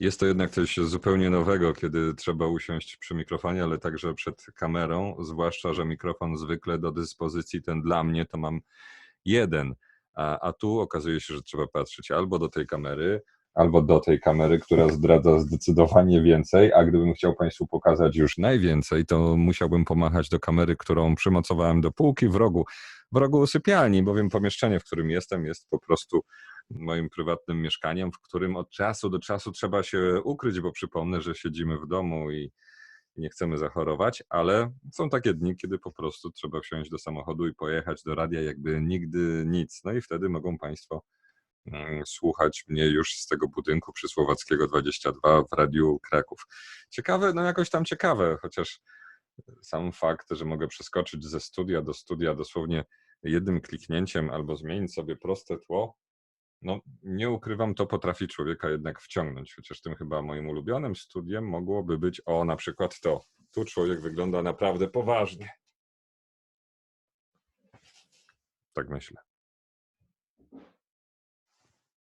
Jest to jednak coś zupełnie nowego, kiedy trzeba usiąść przy mikrofonie, ale także przed kamerą, zwłaszcza, że mikrofon zwykle do dyspozycji ten dla mnie to mam jeden, a, a tu okazuje się, że trzeba patrzeć albo do tej kamery, albo do tej kamery, która zdradza zdecydowanie więcej, a gdybym chciał Państwu pokazać już najwięcej, to musiałbym pomachać do kamery, którą przymocowałem do półki w rogu, w rogu sypialni, bowiem pomieszczenie, w którym jestem, jest po prostu moim prywatnym mieszkaniem, w którym od czasu do czasu trzeba się ukryć, bo przypomnę, że siedzimy w domu i nie chcemy zachorować, ale są takie dni, kiedy po prostu trzeba wsiąść do samochodu i pojechać do radia, jakby nigdy nic. No i wtedy mogą Państwo mm, słuchać mnie już z tego budynku przy Słowackiego 22 w Radiu Kraków. Ciekawe, no jakoś tam ciekawe, chociaż sam fakt, że mogę przeskoczyć ze studia do studia dosłownie jednym kliknięciem albo zmienić sobie proste tło, no, nie ukrywam, to potrafi człowieka jednak wciągnąć, chociaż tym chyba moim ulubionym studiem mogłoby być, o, na przykład to. Tu człowiek wygląda naprawdę poważnie. Tak myślę.